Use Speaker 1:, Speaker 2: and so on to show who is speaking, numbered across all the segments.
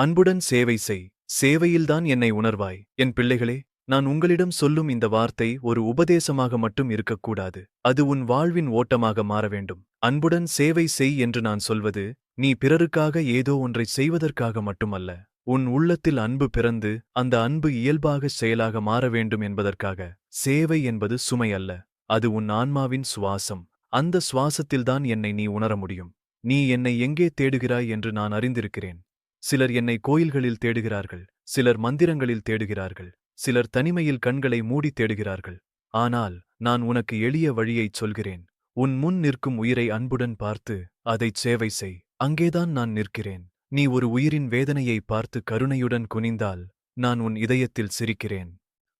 Speaker 1: அன்புடன் சேவை செய். சேவையில்தான் என்னை உணர்வாய். என் பிள்ளைகளே நான் உங்களிடம் சொல்லும் இந்த வார்த்தை ஒரு உபதேசமாக மட்டும் இருக்கக்கூடாது. அது உன் வாழ்வின் ஓட்டமாக மாற வேண்டும். அன்புடன் சேவை செய் என்று நான் சொல்வது நீ பிறருக்காக ஏதோ ஒன்றை செய்வதற்காக மட்டுமல்ல. உன் உள்ளத்தில் அன்பு பிறந்து அந்த அன்பு இயல்பாக செயலாக மாற வேண்டும் என்பதற்காக. சேவை என்பது சுமை அல்ல. அது உன் ஆன்மாவின் சுவாசம். அந்த சுவாசத்தில்தான் என்னை நீ உணர முடியும். நீ என்னை எங்கே தேடுகிறாய் என்று நான் அறிந்திருக்கிறேன். சிலர் என்னை கோயில்களில் தேடுகிறார்கள் சிலர் மந்திரங்களில் தேடுகிறார்கள் சிலர் தனிமையில் கண்களை மூடி தேடுகிறார்கள். ஆனால் நான் உனக்கு எளிய வழியைச் சொல்கிறேன். உன் முன் நிற்கும் உயிரை அன்புடன் பார்த்து அதைச் சேவை செய். அங்கேதான் நான் நிற்கிறேன். நீ ஒரு உயிரின் வேதனையை பார்த்து கருணையுடன் குனிந்தால் நான் உன் இதயத்தில் சிரிக்கிறேன்.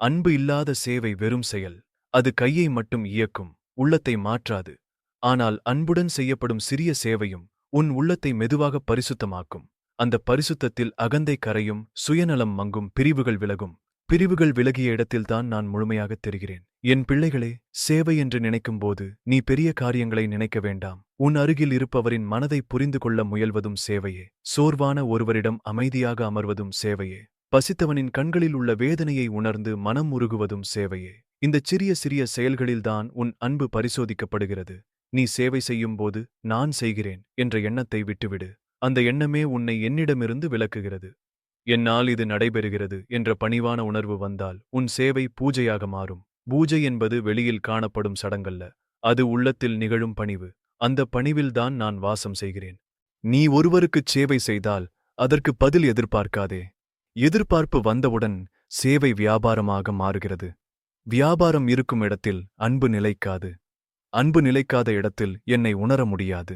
Speaker 1: அன்பு இல்லாத சேவை வெறும் செயல். அது கையை மட்டும் இயக்கும் உள்ளத்தை மாற்றாது. ஆனால் அன்புடன் செய்யப்படும் சிறிய சேவையும் உன் உள்ளத்தை மெதுவாக பரிசுத்தமாக்கும். அந்த பரிசுத்தத்தில் அகந்தை கரையும் சுயநலம் மங்கும் பிரிவுகள் விலகும். பிரிவுகள் விலகிய இடத்தில்தான் நான் முழுமையாகத் தெரிகிறேன். என் பிள்ளைகளே சேவை என்று நினைக்கும்போது நீ பெரிய காரியங்களை நினைக்க வேண்டாம். உன் அருகில் இருப்பவரின் மனதை புரிந்து கொள்ள முயல்வதும் சேவையே. சோர்வான ஒருவரிடம் அமைதியாக அமர்வதும் சேவையே. பசித்தவனின் கண்களில் உள்ள வேதனையை உணர்ந்து மனம் உருகுவதும் சேவையே. இந்தச் சிறிய சிறிய செயல்களில்தான் உன் அன்பு பரிசோதிக்கப்படுகிறது. நீ சேவை செய்யும்போது நான் செய்கிறேன் என்ற எண்ணத்தை விட்டுவிடு. அந்த எண்ணமே உன்னை என்னிடமிருந்து விலக்குகிறது. என்னால் இது நடைபெறுகிறது என்ற பணிவான உணர்வு வந்தால் உன் சேவை பூஜையாக மாறும். பூஜை என்பது வெளியில் காணப்படும் சடங்கல்ல அது உள்ளத்தில் நிகழும் பணிவு. அந்த பணிவில்தான் நான் வாசம் செய்கிறேன். நீ ஒருவருக்குச் சேவை செய்தால் அதற்கு பதில் எதிர்பார்க்காதே. எதிர்பார்ப்பு வந்தவுடன் சேவை வியாபாரமாக மாறுகிறது. வியாபாரம் இருக்கும் இடத்தில் அன்பு நிலைக்காது. அன்பு நிலைக்காத இடத்தில் என்னை உணர முடியாது.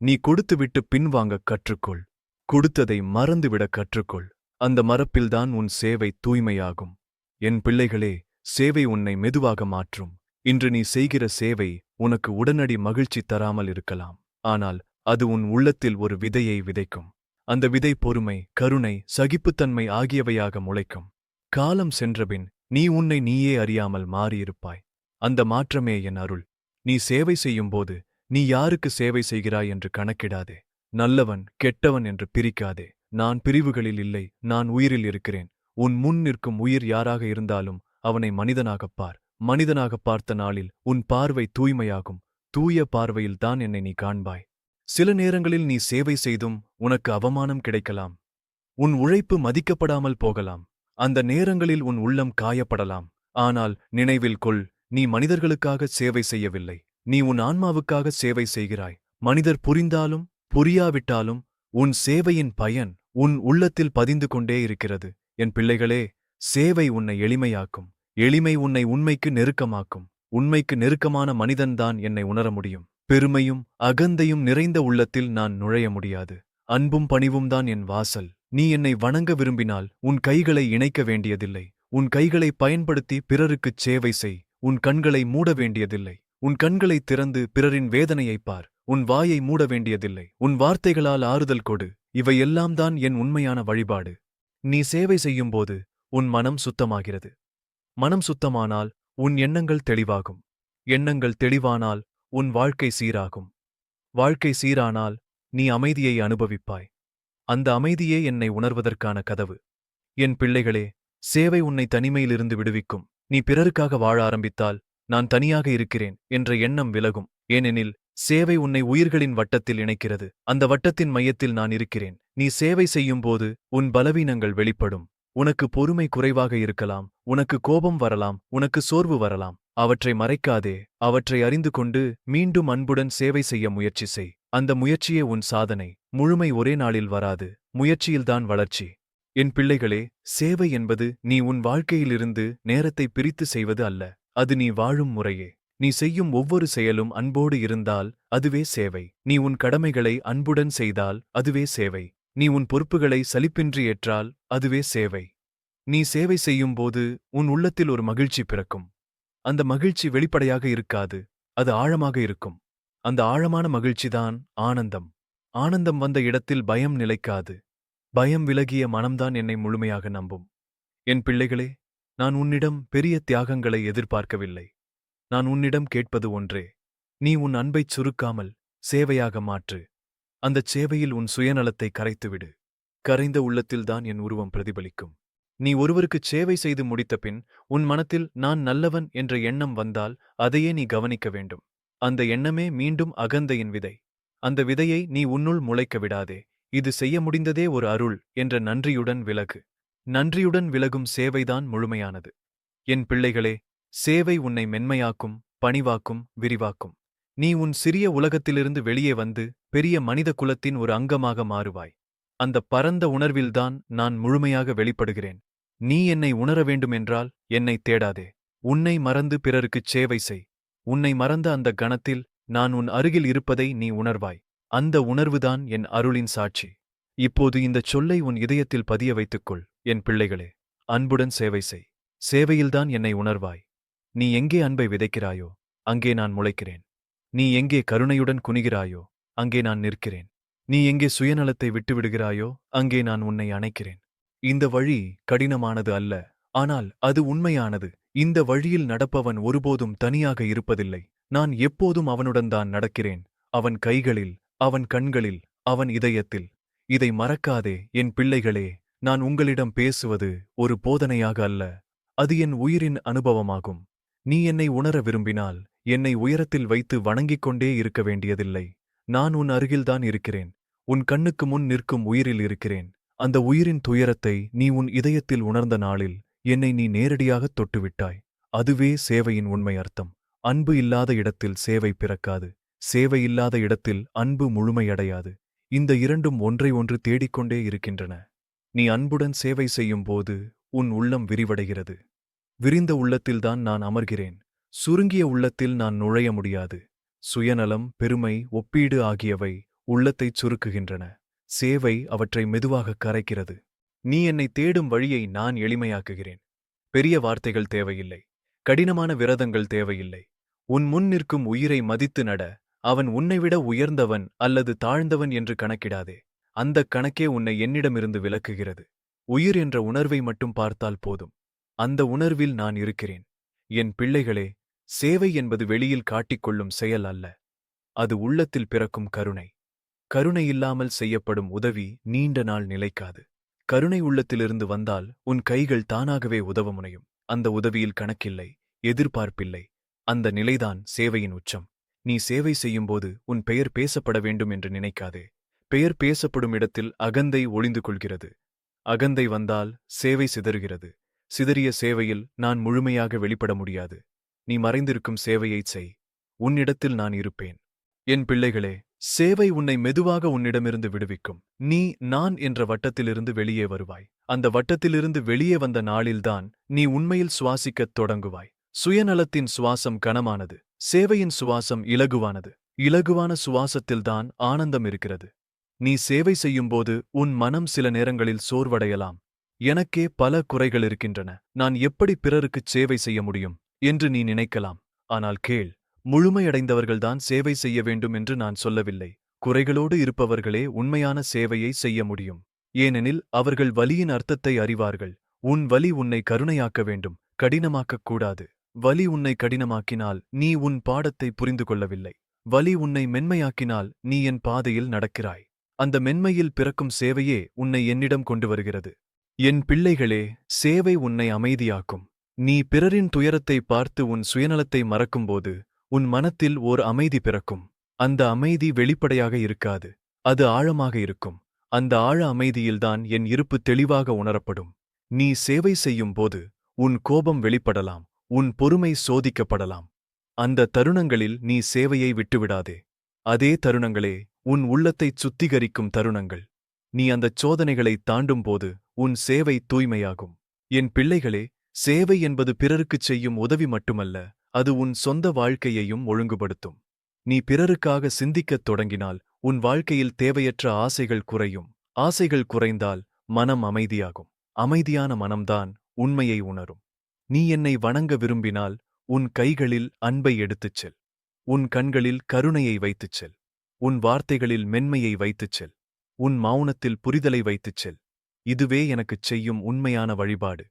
Speaker 1: நீ கொடுத்துவிட்டு பின்வாங்கக் கற்றுக்கொள். கொடுத்ததை மறந்துவிடக் கற்றுக்கொள். அந்த மரப்பில்தான் உன் சேவை தூய்மையாகும். என் பிள்ளைகளே சேவை உன்னை மெதுவாக மாற்றும். இன்று நீ செய்கிற சேவை உனக்கு உடனடி மகிழ்ச்சி தராமல் இருக்கலாம். ஆனால் அது உன் உள்ளத்தில் ஒரு விதையை விதைக்கும். அந்த விதை பொறுமை கருணை சகிப்புத்தன்மை ஆகியவையாக முளைக்கும். காலம் சென்றபின் நீ உன்னை நீயே அறியாமல் மாறியிருப்பாய். அந்த மாற்றமே என் அருள். நீ சேவை செய்யும்போது நீ யாருக்கு சேவை செய்கிறாய் என்று கணக்கிடாதே. நல்லவன் கெட்டவன் என்று பிரிக்காதே. நான் பிரிவுகளில் இல்லை நான் உயிரில் இருக்கிறேன். உன் முன் நிற்கும் உயிர் யாராக இருந்தாலும் அவனை மனிதனாகப் பார். மனிதனாகப் பார்த்த நாளில் உன் பார்வை தூய்மையாகும். தூய பார்வையில்தான் என்னை நீ காண்பாய். சில நேரங்களில் நீ சேவை செய்தும் உனக்கு அவமானம் கிடைக்கலாம். உன் உழைப்பு மதிக்கப்படாமல் போகலாம். அந்த நேரங்களில் உன் உள்ளம் காயப்படலாம். ஆனால் நினைவில் கொள் நீ மனிதர்களுக்காக சேவை செய்யவில்லை. நீ உன் ஆன்மாவுக்காக சேவை செய்கிறாய். மனிதர் புரிந்தாலும் புரியாவிட்டாலும் உன் சேவையின் பயன் உன் உள்ளத்தில் பதிந்து கொண்டே இருக்கிறது. என் பிள்ளைகளே சேவை உன்னை எளிமையாக்கும். எளிமை உன்னை உண்மைக்கு நெருக்கமாக்கும். உண்மைக்கு நெருக்கமான மனிதன்தான் என்னை உணர முடியும். பெருமையும் அகந்தையும் நிறைந்த உள்ளத்தில் நான் நுழைய முடியாது. அன்பும் பணிவும் தான் என் வாசல். நீ என்னை வணங்க விரும்பினால் உன் கைகளை இணைக்க வேண்டியதில்லை. உன் கைகளை பயன்படுத்தி பிறருக்குச் சேவை செய். உன் கண்களை மூட வேண்டியதில்லை. உன் கண்களை திறந்து பிறரின் வேதனையைப் பார். உன் வாயை மூட வேண்டியதில்லை. உன் வார்த்தைகளால் ஆறுதல் கொடு. இவையெல்லாம் தான் என் உண்மையான வழிபாடு. நீ சேவை செய்யும்போது உன் மனம் சுத்தமாகிறது. மனம் சுத்தமானால் உன் எண்ணங்கள் தெளிவாகும். எண்ணங்கள் தெளிவானால் உன் வாழ்க்கை சீராகும். வாழ்க்கை சீரானால் நீ அமைதியை அனுபவிப்பாய். அந்த அமைதியே என்னை உணர்வதற்கான கதவு. என் பிள்ளைகளே சேவை உன்னை தனிமையிலிருந்து விடுவிக்கும். நீ பிறருக்காக வாழ ஆரம்பித்தால் நான் தனியாக இருக்கிறேன் என்ற எண்ணம் விலகும். ஏனெனில் சேவை உன்னை உயிர்களின் வட்டத்தில் இணைக்கிறது. அந்த வட்டத்தின் மையத்தில் நான் இருக்கிறேன். நீ சேவை செய்யும்போது உன் பலவீனங்கள் வெளிப்படும். உனக்கு பொறுமை குறைவாக இருக்கலாம். உனக்கு கோபம் வரலாம். உனக்கு சோர்வு வரலாம். அவற்றை மறைக்காதே. அவற்றை அறிந்து கொண்டு மீண்டும் அன்புடன் சேவை செய்ய முயற்சி செய். அந்த முயற்சியே உன் சாதனை. முழுமை ஒரே நாளில் வராது. முயற்சியில்தான் வளர்ச்சி. என் பிள்ளைகளே சேவை என்பது நீ உன் வாழ்க்கையிலிருந்து நேரத்தை பிரித்து செய்வது அல்ல. அது நீ வாழும் முறையே. நீ செய்யும் ஒவ்வொரு செயலும் அன்போடு இருந்தால் அதுவே சேவை. நீ உன் கடமைகளை அன்புடன் செய்தால் அதுவே சேவை. நீ உன் பொறுப்புகளை சலிப்பின்றி ஏற்றால் அதுவே சேவை. நீ சேவை செய்யும்போது உன் உள்ளத்தில் ஒரு மகிழ்ச்சி பிறக்கும். அந்த மகிழ்ச்சி வெளிப்படையாக இருக்காது அது ஆழமாக இருக்கும். அந்த ஆழமான மகிழ்ச்சிதான் ஆனந்தம். ஆனந்தம் வந்த இடத்தில் பயம் நிலைக்காது. பயம் விலகிய மனம்தான் என்னை முழுமையாக நம்பும். என் பிள்ளைகளே நான் உன்னிடம் பெரிய தியாகங்களை எதிர்பார்க்கவில்லை. நான் உன்னிடம் கேட்பது ஒன்றே நீ உன் அன்பைச் சுருக்காமல் சேவையாக மாற்று. அந்தச் சேவையில் உன் சுயநலத்தை கரைத்துவிடு. கரைந்த உள்ளத்தில்தான் என் உருவம் பிரதிபலிக்கும். நீ ஒருவருக்குச் சேவை செய்து முடித்த பின் உன் மனத்தில் நான் நல்லவன் என்ற எண்ணம் வந்தால் அதையே நீ கவனிக்க வேண்டும். அந்த எண்ணமே மீண்டும் அகந்தையின் விதை. அந்த விதையை நீ உன்னுள் முளைக்க விடாதே. இது செய்ய முடிந்ததே ஒரு அருள் என்ற நன்றியுடன் விலகு. நன்றியுடன் விலகும் சேவைதான் முழுமையானது. என் பிள்ளைகளே சேவை உன்னை மென்மையாக்கும் பணிவாக்கும் விரிவாக்கும். நீ உன் சிறிய உலகத்திலிருந்து வெளியே வந்து பெரிய மனித குலத்தின் ஒரு அங்கமாக மாறுவாய். அந்த பரந்த உணர்வில்தான் நான் முழுமையாக வெளிப்படுகிறேன். நீ என்னை உணர வேண்டுமென்றால் என்னை தேடாதே. உன்னை மறந்து பிறருக்குச் சேவை செய். உன்னை மறந்த அந்த கணத்தில் நான் உன் அருகில் இருப்பதை நீ உணர்வாய். அந்த உணர்வுதான் என் அருளின் சாட்சி. இப்போது இந்தச் சொல்லை உன் இதயத்தில் பதிய வைத்துக்கொள். என் பிள்ளைகளே அன்புடன் சேவை செய். சேவையில்தான் என்னை உணர்வாய். நீ எங்கே அன்பை விதைக்கிறாயோ அங்கே நான் முளைக்கிறேன். நீ எங்கே கருணையுடன் குனிகிறாயோ அங்கே நான் நிற்கிறேன். நீ எங்கே சுயநலத்தை விட்டுவிடுகிறாயோ அங்கே நான் உன்னை அணைக்கிறேன். இந்த வழி கடினமானது அல்ல ஆனால் அது உண்மையானது. இந்த வழியில் நடப்பவன் ஒருபோதும் தனியாக இருப்பதில்லை. நான் எப்போதும் அவனுடன் தான் நடக்கிறேன். அவன் கைகளில் அவன் கண்களில் அவன் இதயத்தில். இதை மறக்காதே என் பிள்ளைகளே நான் உங்களிடம் பேசுவது ஒரு போதனையாக அல்ல அது என் உயிரின் அனுபவமாகும். நீ என்னை உணர விரும்பினால் என்னை உயரத்தில் வைத்து வணங்கிக் கொண்டே இருக்க வேண்டியதில்லை. நான் உன் அருகில்தான் இருக்கிறேன். உன் கண்ணுக்கு முன் நிற்கும் உயிரில் இருக்கிறேன். அந்த உயிரின் துயரத்தை நீ உன் இதயத்தில் உணர்ந்த நாளில் என்னை நீ நேரடியாகத் தொட்டுவிட்டாய். அதுவே சேவையின் உண்மை அர்த்தம். அன்பு இல்லாத இடத்தில் சேவை பிறக்காது. சேவை இல்லாத இடத்தில் அன்பு முழுமையடையாது. இந்த இரண்டும் ஒன்றை ஒன்று தேடிக்கொண்டே இருக்கின்றன. நீ அன்புடன் சேவை செய்யும்போது உன் உள்ளம் விரிவடைகிறது. விரிந்த உள்ளத்தில்தான் நான் அமர்கிறேன். சுருங்கிய உள்ளத்தில் நான் நுழைய முடியாது. சுயநலம் பெருமை ஒப்பீடு ஆகியவை உள்ளத்தைச் சுருக்குகின்றன. சேவை அவற்றை மெதுவாக கரைக்கிறது. நீ என்னை தேடும் வழியை நான் எளிமையாக்குகிறேன். பெரிய வார்த்தைகள் தேவையில்லை. கடினமான விரதங்கள் தேவையில்லை. உன் முன் நிற்கும் உயிரை மதித்து நட. அவன் உன்னைவிட உயர்ந்தவன் அல்லது தாழ்ந்தவன் என்று கணக்கிடாதே. அந்தக் கணக்கே உன்னை என்னிடமிருந்து விலக்குகிறது. உயிர் என்ற உணர்வை மட்டும் பார்த்தால் போதும். அந்த உணர்வில் நான் இருக்கிறேன். என் பிள்ளைகளே சேவை என்பது வெளியில் காட்டிக்கொள்ளும் செயல் அல்ல. அது உள்ளத்தில் பிறக்கும் கருணை. கருணை இல்லாமல் செய்யப்படும் உதவி நீண்ட நாள் நிலைக்காது. கருணை உள்ளத்திலிருந்து வந்தால் உன் கைகள் தானாகவே உதவ முனையும். அந்த உதவியில் கணக்கில்லை எதிர்பார்ப்பில்லை. அந்த நிலைதான் சேவையின் உச்சம். நீ சேவை செய்யும்போது உன் பெயர் பேசப்பட வேண்டும் என்று நினைக்காதே. பெயர் பேசப்படும் இடத்தில் அகந்தை ஒளிந்து கொள்கிறது. அகந்தை வந்தால் சேவை சிதறுகிறது. சிதறிய சேவையில் நான் முழுமையாக வெளிப்பட முடியாது. நீ மறைந்திருக்கும் சேவையைச் செய். உன்னிடத்தில் நான் இருப்பேன். என் பிள்ளைகளே சேவை உன்னை மெதுவாக உன்னிடமிருந்து விடுவிக்கும். நீ நான் என்ற வட்டத்திலிருந்து வெளியே வருவாய். அந்த வட்டத்திலிருந்து வெளியே வந்த நாளில்தான் நீ உண்மையில் சுவாசிக்கத் தொடங்குவாய். சுயநலத்தின் சுவாசம் கனமானது. சேவையின் சுவாசம் இலகுவானது. இலகுவான சுவாசத்தில்தான் ஆனந்தம் இருக்கிறது. நீ சேவை செய்யும்போது உன் மனம் சில நேரங்களில் சோர்வடையலாம். எனக்கே பல குறைகள் இருக்கின்றன. நான் எப்படி பிறருக்குச் சேவை செய்ய முடியும் என்று நீ நினைக்கலாம். ஆனால் கேள் முழுமையடைந்தவர்கள்தான் சேவை செய்ய வேண்டும் என்று நான் சொல்லவில்லை. குறைகளோடு இருப்பவர்களே உண்மையான சேவையை செய்ய முடியும். ஏனெனில் அவர்கள் வலியின் அர்த்தத்தை அறிவார்கள். உன் வலி உன்னை கருணையாக்க வேண்டும் கடினமாக்கக் கூடாது. வலி உன்னை கடினமாக்கினால் நீ உன் பாடத்தை புரிந்து கொள்ளவில்லை. வலி உன்னை மென்மையாக்கினால் நீ என் பாதையில் நடக்கிறாய். அந்த மென்மையில் பிறக்கும் சேவையே உன்னை என்னிடம் கொண்டு வருகிறது. என் பிள்ளைகளே சேவை உன்னை அமைதியாக்கும். நீ பிறரின் துயரத்தை பார்த்து உன் சுயநலத்தை மறக்கும்போது உன் மனத்தில் ஓர் அமைதி பிறக்கும். அந்த அமைதி வெளிப்படையாக இருக்காது. அது ஆழமாக இருக்கும். அந்த ஆழ அமைதியில்தான் என் இருப்பு தெளிவாக உணரப்படும். நீ சேவை செய்யும் போது உன் கோபம் வெளிப்படலாம். உன் பொறுமை சோதிக்கப்படலாம். அந்த தருணங்களில் நீ சேவையை விட்டுவிடாதே. அதே தருணங்களே உன் உள்ளத்தைச் சுத்திகரிக்கும் தருணங்கள். நீ அந்தச் சோதனைகளைத் தாண்டும்போது உன் சேவை தூய்மையாகும். என் பிள்ளைகளே சேவை என்பது பிறருக்குச் செய்யும் உதவி மட்டுமல்ல அது உன் சொந்த வாழ்க்கையையும் ஒழுங்குபடுத்தும். நீ பிறருக்காக சிந்திக்கத் தொடங்கினால் உன் வாழ்க்கையில் தேவையற்ற ஆசைகள் குறையும். ஆசைகள் குறைந்தால் மனம் அமைதியாகும். அமைதியான மனம்தான் உண்மையை உணரும். நீ என்னை வணங்க விரும்பினால் உன் கைகளில் அன்பை எடுத்துச் செல். உன் கண்களில் கருணையை வைத்துச் செல். உன் வார்த்தைகளில் மென்மையை வைத்துச் செல். உன் மௌனத்தில் புரிதலை வைத்துச் செல். இதுவே எனக்குச் செய்யும் உண்மையான வழிபாடு.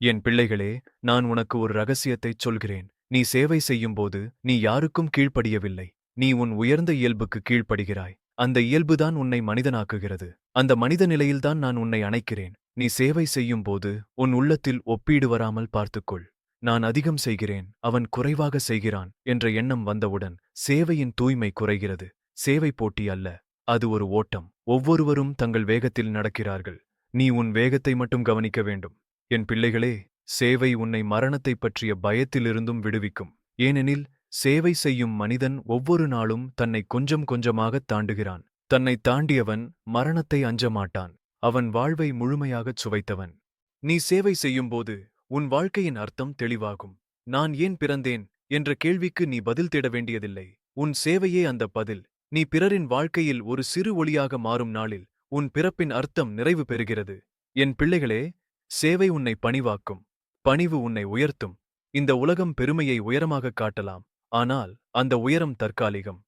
Speaker 1: என் பிள்ளைகளே நான் உனக்கு ஒரு ரகசியத்தைச் சொல்கிறேன். நீ சேவை செய்யும்போது நீ யாருக்கும் கீழ்ப்படியவில்லை. நீ உன் உயர்ந்த இயல்புக்கு கீழ்ப்படுகிறாய். அந்த இயல்புதான் உன்னை மனிதனாக்குகிறது. அந்த மனித நிலையில்தான் நான் உன்னை அணைக்கிறேன். நீ சேவை செய்யும்போது உன் உள்ளத்தில் ஒப்பீடு வராமல் பார்த்துக்கொள். நான் அதிகம் செய்கிறேன். அவன் குறைவாக செய்கிறான் என்ற எண்ணம் வந்தவுடன் சேவையின் தூய்மை குறைகிறது. சேவை போட்டி அல்ல அது ஒரு ஓட்டம். ஒவ்வொருவரும் தங்கள் வேகத்தில் நடக்கிறார்கள். நீ உன் வேகத்தை மட்டும் கவனிக்க வேண்டும். என் பிள்ளைகளே சேவை உன்னை மரணத்தைப் பற்றிய பயத்திலிருந்தும் விடுவிக்கும். ஏனெனில் சேவை செய்யும் மனிதன் ஒவ்வொரு நாளும் தன்னை கொஞ்சம் கொஞ்சமாகத் தாண்டுகிறான். தன்னை தாண்டியவன் மரணத்தை அஞ்சமாட்டான். அவன் வாழ்வை முழுமையாகச் சுவைத்தவன். நீ சேவை செய்யும்போது உன் வாழ்க்கையின் அர்த்தம் தெளிவாகும். நான் ஏன் பிறந்தேன்? என்ற கேள்விக்கு நீ பதில் தேட வேண்டியதில்லை. உன் சேவையே அந்த பதில். நீ பிறரின் வாழ்க்கையில் ஒரு சிறு ஒளியாக மாறும் நாளில் உன் பிறப்பின் அர்த்தம் நிறைவு பெறுகிறது. என் பிள்ளைகளே சேவை உன்னை பணிவாக்கும் பணிவு உன்னை உயர்த்தும். இந்த உலகம் பெருமையை உயரமாகக் காட்டலாம். ஆனால் அந்த உயரம் தற்காலிகம்.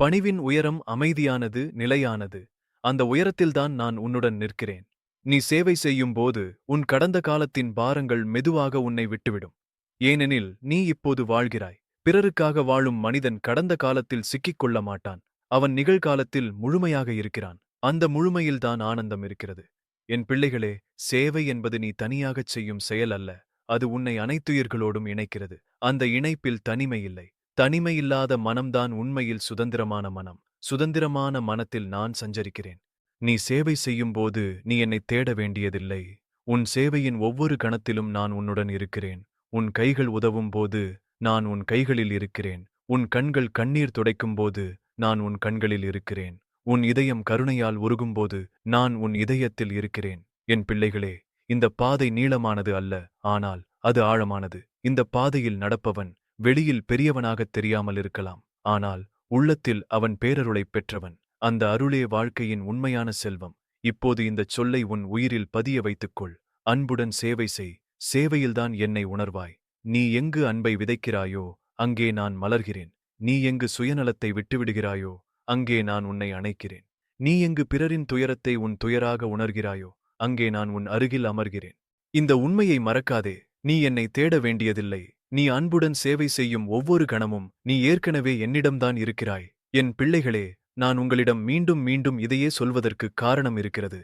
Speaker 1: பணிவின் உயரம் அமைதியானது நிலையானது. அந்த உயரத்தில்தான் நான் உன்னுடன் நிற்கிறேன். நீ சேவை செய்யும்போது உன் கடந்த காலத்தின் பாரங்கள் மெதுவாக உன்னை விட்டுவிடும். ஏனெனில் நீ இப்போது வாழ்கிறாய். பிறருக்காக வாழும் மனிதன் கடந்த காலத்தில் சிக்கிக் கொள்ள மாட்டான். அவன் நிகழ்காலத்தில் முழுமையாக இருக்கிறான். அந்த முழுமையில்தான் ஆனந்தம் இருக்கிறது. என் பிள்ளைகளே சேவை என்பது நீ தனியாகச் செய்யும் செயல் அல்ல. அது உன்னை அனைத்துயிர்களோடும் இணைக்கிறது. அந்த இணைப்பில் தனிமை இல்லை. தனிமையில்லாத மனம்தான் உண்மையில் சுதந்திரமான மனம். சுதந்திரமான மனத்தில் நான் சஞ்சரிக்கிறேன். நீ சேவை செய்யும்போது நீ என்னைத் தேட வேண்டியதில்லை. உன் சேவையின் ஒவ்வொரு கணத்திலும் நான் உன்னுடன் இருக்கிறேன். உன் கைகள் உதவும் போது நான் உன் கைகளில் இருக்கிறேன். உன் கண்கள் கண்ணீர் துடைக்கும்போது நான் உன் கண்களில் இருக்கிறேன். உன் இதயம் கருணையால் உருகும்போது நான் உன் இதயத்தில் இருக்கிறேன். என் பிள்ளைகளே இந்த பாதை நீளமானது அல்ல ஆனால் அது ஆழமானது. இந்த பாதையில் நடப்பவன் வெளியில் பெரியவனாகத் தெரியாமல் இருக்கலாம். ஆனால் உள்ளத்தில் அவன் பேரருளைப் பெற்றவன். அந்த அருளே வாழ்க்கையின் உண்மையான செல்வம். இப்போது இந்தச் சொல்லை உன் உயிரில் பதிய வைத்துக்கொள். அன்புடன் சேவை செய். சேவையில்தான் என்னை உணர்வாய். நீ எங்கு அன்பை விதைக்கிறாயோ அங்கே நான் மலர்கிறேன். நீ எங்கு சுயநலத்தை விட்டுவிடுகிறாயோ அங்கே நான் உன்னை அணைக்கிறேன். நீ எங்கு பிறரின் துயரத்தை உன் துயராக உணர்கிறாயோ அங்கே நான் உன் அருகில் அமர்கிறேன். இந்த உண்மையை மறக்காதே. நீ என்னை தேட வேண்டியதில்லை. நீ அன்புடன் சேவை செய்யும் ஒவ்வொரு கணமும் நீ ஏற்கனவே என்னிடம்தான் இருக்கிறாய். என் பிள்ளைகளே நான் உங்களிடம் மீண்டும் மீண்டும் இதையே சொல்வதற்கு காரணம் இருக்கிறது.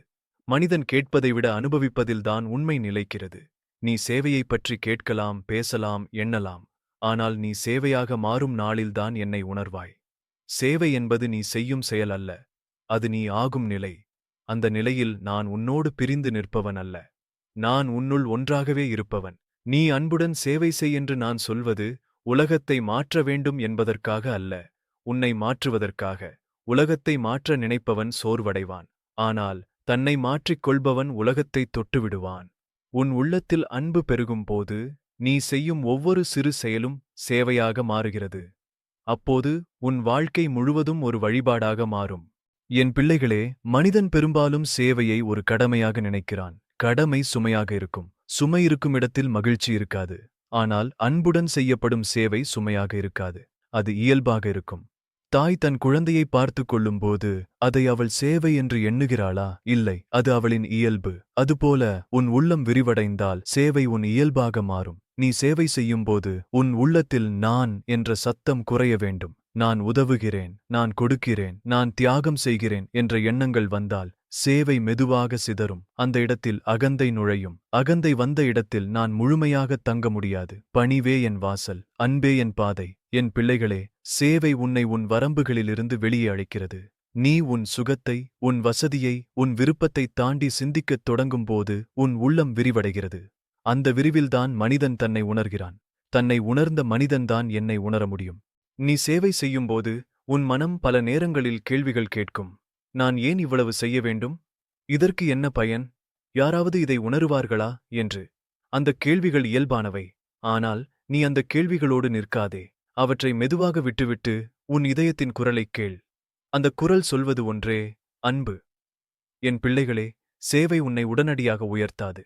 Speaker 1: மனிதன் கேட்பதை விட அனுபவிப்பதில்தான் உண்மை நிலைக்கிறது. நீ சேவையைப் பற்றி கேட்கலாம் பேசலாம் எண்ணலாம். ஆனால் நீ சேவையாக மாறும் நாளில்தான் என்னை உணர்வாய். சேவை என்பது நீ செய்யும் செயல் அல்ல அது நீ ஆகும் நிலை. அந்த நிலையில் நான் உன்னோடு பிரிந்து நிற்பவன் அல்ல. நான் உன்னுள் ஒன்றாகவே இருப்பவன். நீ அன்புடன் சேவை செய் என்று நான் சொல்வது உலகத்தை மாற்ற வேண்டும் என்பதற்காக அல்ல உன்னை மாற்றுவதற்காக. உலகத்தை மாற்ற நினைப்பவன் சோர்வடைவான் ஆனால் தன்னை மாற்றிக் கொள்பவன் உலகத்தைத் தொட்டுவிடுவான். உன் உள்ளத்தில் அன்பு பெருகும்போது நீ செய்யும் ஒவ்வொரு சிறு செயலும் சேவையாக மாறுகிறது. அப்போது உன் வாழ்க்கை முழுவதும் ஒரு வழிபாடாக மாறும். என் பிள்ளைகளே மனிதன் பெரும்பாலும் சேவையை ஒரு கடமையாக நினைக்கிறான். கடமை சுமையாக இருக்கும். சுமை இருக்கும் இடத்தில் மகிழ்ச்சி இருக்காது. ஆனால் அன்புடன் செய்யப்படும் சேவை சுமையாக இருக்காது. அது இயல்பாக இருக்கும். தாய் தன் குழந்தையை பார்த்து கொள்ளும்போது அதை அவள் சேவை என்று எண்ணுகிறாளா? இல்லை. அது அவளின் இயல்பு. அதுபோல உன் உள்ளம் விரிவடைந்தால் சேவை உன் இயல்பாக மாறும். நீ சேவை செய்யும்போது உன் உள்ளத்தில் நான் என்ற சத்தம் குறைய வேண்டும். நான் உதவுகிறேன் நான் கொடுக்கிறேன் நான் தியாகம் செய்கிறேன் என்ற எண்ணங்கள் வந்தால் சேவை மெதுவாக சிதறும். அந்த இடத்தில் அகந்தை நுழையும். அகந்தை வந்த இடத்தில் நான் முழுமையாகத் தங்க முடியாது. பணிவே என் வாசல் அன்பே என் பாதை. என் பிள்ளைகளே சேவை உன்னை உன் வரம்புகளிலிருந்து வெளியே அழைக்கிறது. நீ உன் சுகத்தை உன் வசதியை உன் விருப்பத்தை தாண்டி சிந்திக்கத் தொடங்கும்போது உன் உள்ளம் விரிவடைகிறது. அந்த விரிவில்தான் மனிதன் தன்னை உணர்கிறான். தன்னை உணர்ந்த மனிதன்தான் என்னை உணர முடியும். நீ சேவை செய்யும்போது உன் மனம் பல நேரங்களில் கேள்விகள் கேட்கும். நான் ஏன் இவ்வளவு செய்ய வேண்டும்? இதற்கு என்ன பயன்? யாராவது இதை உணருவார்களா? என்று. அந்த கேள்விகள் இயல்பானவை. ஆனால் நீ அந்த கேள்விகளோடு நிற்காதே. அவற்றை மெதுவாக விட்டுவிட்டு உன் இதயத்தின் குரலைக் கேள். அந்த குரல் சொல்வது ஒன்றே அன்பு. என் பிள்ளைகளே சேவை உன்னை உடனடியாக உயர்த்தாது.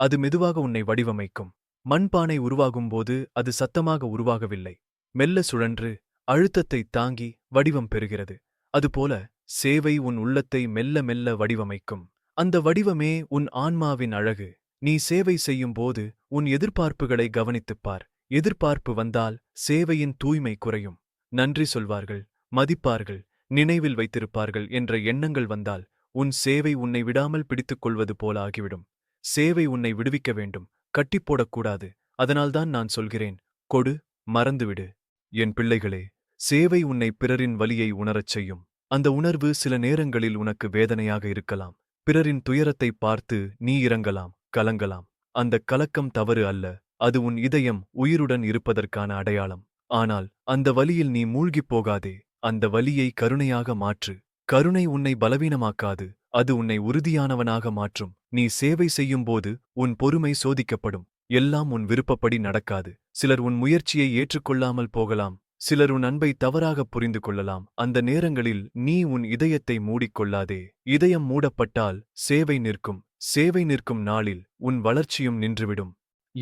Speaker 1: அது மெதுவாக உன்னை வடிவமைக்கும். மண்பானை உருவாகும்போது அது சத்தமாக உருவாகவில்லை. மெல்ல சுழன்று அழுத்தத்தை தாங்கி வடிவம் பெறுகிறது. அதுபோல சேவை உன் உள்ளத்தை மெல்ல மெல்ல வடிவமைக்கும். அந்த வடிவமே உன் ஆன்மாவின் அழகு. நீ சேவை செய்யும்போது உன் எதிர்பார்ப்புகளை கவனித்துப் பார். எதிர்பார்ப்பு வந்தால் சேவையின் தூய்மை குறையும். நன்றி சொல்வார்கள் மதிப்பார்கள் நினைவில் வைத்திருப்பார்கள் என்ற எண்ணங்கள் வந்தால் உன் சேவை உன்னை விடாமல் பிடித்துக் கொள்வது போல ஆகிவிடும் சேவை உன்னை விடுவிக்க வேண்டும். கட்டிப்போடக்கூடாது அதனால்தான் நான் சொல்கிறேன் கொடு மறந்துவிடு. என் பிள்ளைகளே சேவை உன்னை பிறரின் வலியை உணரச் செய்யும். அந்த உணர்வு சில நேரங்களில் உனக்கு வேதனையாக இருக்கலாம். பிறரின் துயரத்தை பார்த்து நீ இறங்கலாம் கலங்கலாம். அந்த கலக்கம் தவறு அல்ல. அது உன் இதயம் உயிருடன் இருப்பதற்கான அடையாளம். ஆனால் அந்த வலியில் நீ மூழ்கிப் போகாதே. அந்த வலியை கருணையாக மாற்று. கருணை உன்னை பலவீனமாக்காது. அது உன்னை உறுதியானவனாக மாற்றும். நீ சேவை செய்யும்போது உன் பொறுமை சோதிக்கப்படும். எல்லாம் உன் விருப்பப்படி நடக்காது. சிலர் உன் முயற்சியை ஏற்றுக்கொள்ளாமல் போகலாம். சிலர் உன் அன்பை தவறாகப் புரிந்து கொள்ளலாம். அந்த நேரங்களில் நீ உன் இதயத்தை மூடிக்கொள்ளாதே. இதயம் மூடப்பட்டால் சேவை நிற்கும். சேவை நிற்கும் நாளில் உன் வளர்ச்சியும் நின்றுவிடும்.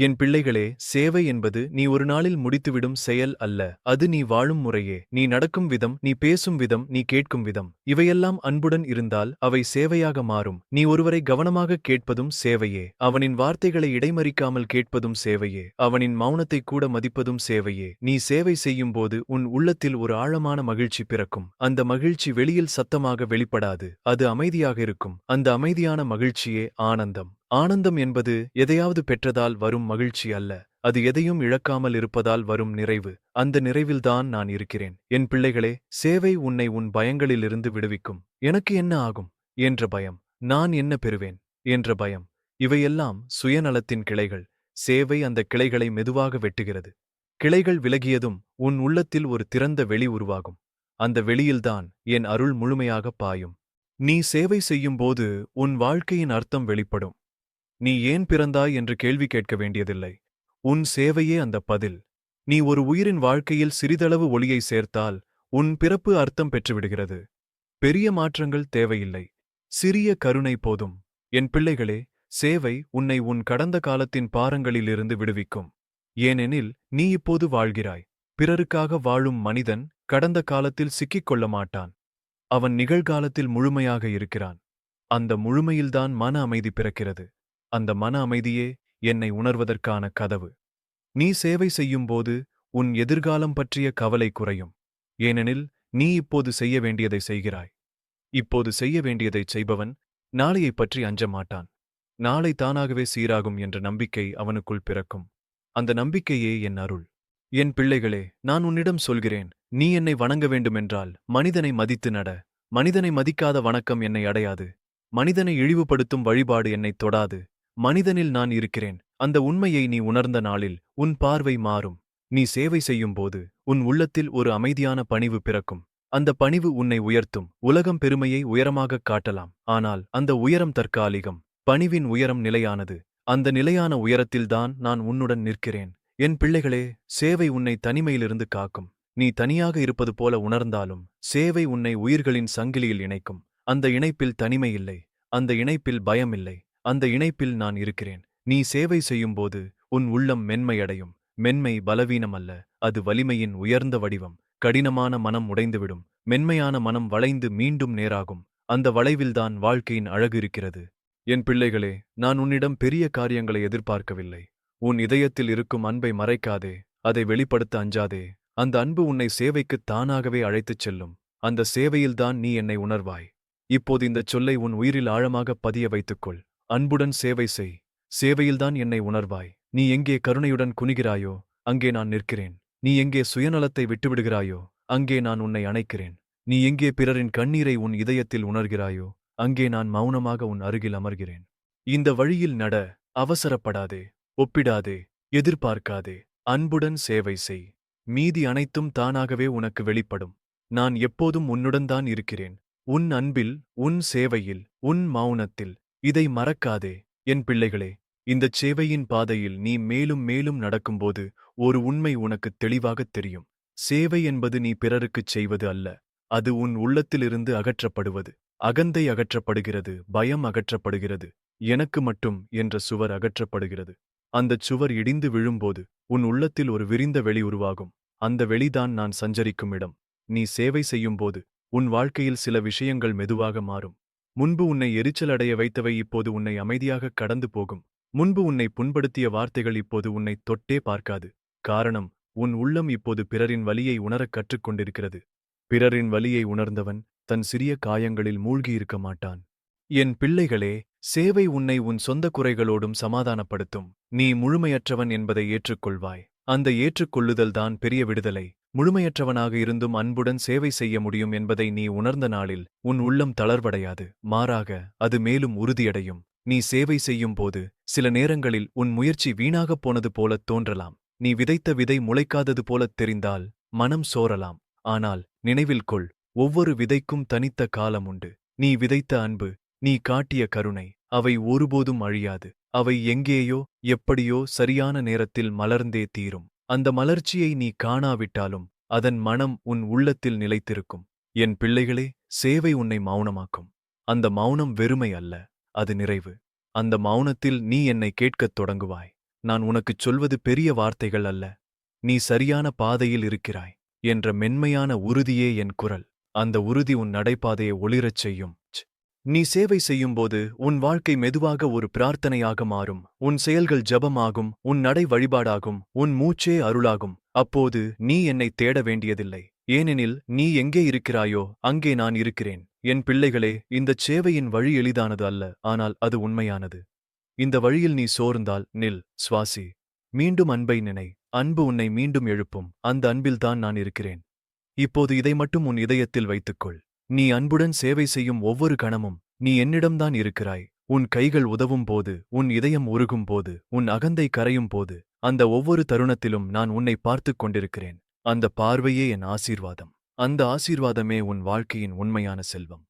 Speaker 1: என் பிள்ளைகளே சேவை என்பது நீ ஒரு நாளில் முடித்துவிடும் செயல் அல்ல. அது நீ வாழும் முறையே. நீ நடக்கும் விதம் நீ பேசும் விதம் நீ கேட்கும் விதம். இவையெல்லாம் அன்புடன் இருந்தால் அவை சேவையாக மாறும். நீ ஒருவரை கவனமாக கேட்பதும் சேவையே. அவனின் வார்த்தைகளை இடைமறிக்காமல் கேட்பதும் சேவையே. அவனின் மௌனத்தை கூட மதிப்பதும் சேவையே. நீ சேவை செய்யும் போது உன் உள்ளத்தில் ஒரு ஆழமான மகிழ்ச்சி பிறக்கும். அந்த மகிழ்ச்சி வெளியில் சத்தமாக வெளிப்படாது. அது அமைதியாக இருக்கும். அந்த அமைதியான மகிழ்ச்சியே ஆனந்தம். ஆனந்தம் என்பது எதையாவது பெற்றதால் வரும் மகிழ்ச்சி அல்ல அது எதையும் இழக்காமல் இருப்பதால் வரும் நிறைவு. அந்த நிறைவில்தான் நான் இருக்கிறேன். என் பிள்ளைகளே சேவை உன்னை உன் பயங்களிலிருந்து விடுவிக்கும். எனக்கு என்ன ஆகும்? என்ற பயம். நான் என்ன பெறுவேன்? என்ற பயம். இவையெல்லாம் சுயநலத்தின் கிளைகள். சேவை அந்த கிளைகளை மெதுவாக வெட்டுகிறது. கிளைகள் விலகியதும் உன் உள்ளத்தில் ஒரு திறந்த வெளி உருவாகும். அந்த வெளியில்தான் என் அருள் முழுமையாக பாயும். நீ சேவை செய்யும்போது உன் வாழ்க்கையின் அர்த்தம் வெளிப்படும். நீ ஏன் பிறந்தாய் என்று கேள்வி கேட்க வேண்டியதில்லை. உன் சேவையே அந்த பதில். நீ ஒரு உயிரின் வாழ்க்கையில் சிறிதளவு ஒளியை சேர்த்தால் உன் பிறப்பு அர்த்தம் பெற்றுவிடுகிறது. பெரிய மாற்றங்கள் தேவையில்லை. சிறிய கருணை போதும். என் பிள்ளைகளே சேவை உன்னை உன் கடந்த காலத்தின் பாரங்களிலிருந்து விடுவிக்கும். ஏனெனில் நீ இப்போது வாழ்கிறாய். பிறருக்காக வாழும் மனிதன் கடந்த காலத்தில் சிக்கிக் கொள்ள மாட்டான். அவன் நிகழ்காலத்தில் முழுமையாக இருக்கிறான். அந்த முழுமையில்தான் மன அமைதி பிறக்கிறது. அந்த மன அமைதியே என்னை உணர்வதற்கான கதவு. நீ சேவை செய்யும்போது உன் எதிர்காலம் பற்றிய கவலை குறையும். ஏனெனில் நீ இப்போது செய்ய வேண்டியதை செய்கிறாய். இப்போது செய்ய வேண்டியதைச் செய்பவன் நாளையைப் பற்றி அஞ்ச மாட்டான். நாளை தானாகவே சீராகும் என்ற நம்பிக்கை அவனுக்குள் பிறக்கும். அந்த நம்பிக்கையே என் அருள். என் பிள்ளைகளே நான் உன்னிடம் சொல்கிறேன் நீ என்னை வணங்க வேண்டுமென்றால் மனிதனை மதித்து நட. மனிதனை மதிக்காத வணக்கம் என்னை அடையாது. மனிதனை இழிவுபடுத்தும் வழிபாடு என்னைத் தொடாது. மனிதனில் நான் இருக்கிறேன். அந்த உண்மையை நீ உணர்ந்த நாளில் உன் பார்வை மாறும். நீ சேவை செய்யும்போது உன் உள்ளத்தில் ஒரு அமைதியான பணிவு பிறக்கும். அந்த பணிவு உன்னை உயர்த்தும். உலகம் பெருமையை உயரமாகக் காட்டலாம். ஆனால் அந்த உயரம் தற்காலிகம். பணிவின் உயரம் நிலையானது. அந்த நிலையான உயரத்தில்தான் நான் உன்னுடன் நிற்கிறேன். என் பிள்ளைகளே சேவை உன்னை தனிமையிலிருந்து காக்கும். நீ தனியாக இருப்பது போல உணர்ந்தாலும் சேவை உன்னை உயிர்களின் சங்கிலியில் இணைக்கும். அந்த இணைப்பில் தனிமை இல்லை. அந்த இணைப்பில் பயமில்லை அந்த இணைப்பில் நான் இருக்கிறேன். நீ சேவை செய்யும்போது உன் உள்ளம் மென்மையடையும். மென்மை பலவீனம் அல்ல அது வலிமையின் உயர்ந்த வடிவம். கடினமான மனம் உடைந்துவிடும். மென்மையான மனம் வளைந்து மீண்டும் நேராகும். அந்த வளைவில்தான் வாழ்க்கையின் அழகு இருக்கிறது. என் பிள்ளைகளே நான் உன்னிடம் பெரிய காரியங்களை எதிர்பார்க்கவில்லை. உன் இதயத்தில் இருக்கும் அன்பை மறைக்காதே. அதை வெளிப்படுத்த அஞ்சாதே. அந்த அன்பு உன்னை சேவைக்கு தானாகவே அழைத்துச் செல்லும். அந்த சேவையில்தான் நீ என்னை உணர்வாய். இப்போது இந்தச் சொல்லை உன் உயிரில் ஆழமாக பதிய வைத்துக்கொள். அன்புடன் சேவை செய். சேவையில்தான் என்னை உணர்வாய். நீ எங்கே கருணையுடன் குனிகிறாயோ அங்கே நான் நிற்கிறேன். நீ எங்கே சுயநலத்தை விட்டுவிடுகிறாயோ அங்கே நான் உன்னை அணைக்கிறேன். நீ எங்கே பிறரின் கண்ணீரை உன் இதயத்தில் உணர்கிறாயோ அங்கே நான் மௌனமாக உன் அருகில் அமர்கிறேன். இந்த வழியில் நட அவசரப்படாதே ஒப்பிடாதே எதிர்பார்க்காதே அன்புடன் சேவை செய். மீதி அனைத்தும் தானாகவே உனக்கு வெளிப்படும். நான் எப்போதும் உன்னுடன் தான் இருக்கிறேன். உன் அன்பில் உன் சேவையில் உன் மௌனத்தில் இதை மறக்காதே என் பிள்ளைகளே. இந்தச் சேவையின் பாதையில் நீ மேலும் மேலும் நடக்கும்போது ஒரு உண்மை உனக்கு தெளிவாகத் தெரியும். சேவை என்பது நீ பிறருக்குச் செய்வது அல்ல அது உன் உள்ளத்திலிருந்து அகற்றப்படுவது. அகந்தை அகற்றப்படுகிறது பயம் அகற்றப்படுகிறது எனக்கு மட்டும் என்ற சுவர் அகற்றப்படுகிறது. அந்தச் சுவர் இடிந்து விழும்போது உன் உள்ளத்தில் ஒரு விரிந்த வெளி உருவாகும். அந்த வெளிதான் நான் சஞ்சரிக்கும் இடம். நீ சேவை செய்யும்போது உன் வாழ்க்கையில் சில விஷயங்கள் மெதுவாக மாறும். முன்பு உன்னை எரிச்சல் அடைய வைத்தவை இப்போது உன்னை அமைதியாக கடந்து போகும். முன்பு உன்னை புண்படுத்திய வார்த்தைகள் இப்போது உன்னை தொட்டே பார்க்காது. காரணம் உன் உள்ளம் இப்போது பிறரின் வலியை உணரக் கற்றுக்கொண்டிருக்கிறது பிறரின் வலியை உணர்ந்தவன் தன் சிறிய காயங்களில் மூழ்கியிருக்க மாட்டான். என் பிள்ளைகளே சேவை உன்னை உன் சொந்த குறைகளோடும் சமாதானப்படுத்தும். நீ முழுமையற்றவன் என்பதை ஏற்றுக்கொள்வாய். அந்த ஏற்றுக்கொள்ளுதல்தான் பெரிய விடுதலை. முழுமையற்றவனாக இருந்தும் அன்புடன் சேவை செய்ய முடியும் என்பதை நீ உணர்ந்த நாளில் உன் உள்ளம் தளர்வடையாது. மாறாக அது மேலும் உறுதியடையும். நீ சேவை செய்யும் போது சில நேரங்களில் உன் முயற்சி வீணாகப் போனது போலத் தோன்றலாம். நீ விதைத்த விதை முளைக்காதது போலத் தெரிந்தால் மனம் சோரலாம். ஆனால் நினைவில் கொள் ஒவ்வொரு விதைக்கும் தனித்த காலம் உண்டு. நீ விதைத்த அன்பு நீ காட்டிய கருணை அவை ஒருபோதும் அழியாது. அவை எங்கேயோ எப்படியோ சரியான நேரத்தில் மலர்ந்தே தீரும். அந்த மலர்ச்சியை நீ காணாவிட்டாலும் அதன் மனம் உன் உள்ளத்தில் நிலைத்திருக்கும். என் பிள்ளைகளே சேவை உன்னை மௌனமாக்கும். அந்த மௌனம் வெறுமை அல்ல அது நிறைவு. அந்த மௌனத்தில் நீ என்னை கேட்கத் தொடங்குவாய். நான் உனக்குச் சொல்வது பெரிய வார்த்தைகள் அல்ல. நீ சரியான பாதையில் இருக்கிறாய் என்ற மென்மையான உறுதியே என் குரல். அந்த உறுதி உன் நடைபாதையை ஒளிரச் செய்யும். நீ சேவை செய்யும்போது உன் வாழ்க்கை மெதுவாக ஒரு பிரார்த்தனையாக மாறும். உன் செயல்கள் ஜபமாகும் உன் நடை வழிபாடாகும் உன் மூச்சே அருளாகும். அப்போது நீ என்னை தேட வேண்டியதில்லை. ஏனெனில் நீ எங்கே இருக்கிறாயோ அங்கே நான் இருக்கிறேன். என் பிள்ளைகளே இந்தச் சேவையின் வழி எளிதானது அல்ல ஆனால் அது உண்மையானது. இந்த வழியில் நீ சோர்ந்தால் நில் சுவாசி. மீண்டும் அன்பை நினை. அன்பு உன்னை மீண்டும் எழுப்பும். அந்த அன்பில்தான் நான் இருக்கிறேன். இப்போது இதை மட்டும் உன் இதயத்தில் வைத்துக்கொள். நீ அன்புடன் சேவை செய்யும் ஒவ்வொரு கணமும் நீ என்னிடம்தான் இருக்கிறாய். உன் கைகள் உதவும் போது உன் இதயம் உருகும் போது உன் அகந்தை கரையும் போது அந்த ஒவ்வொரு தருணத்திலும் நான் உன்னை பார்த்துக் கொண்டிருக்கிறேன். அந்த பார்வையே என் ஆசீர்வாதம். அந்த ஆசீர்வாதமே உன் வாழ்க்கையின் உண்மையான செல்வம்.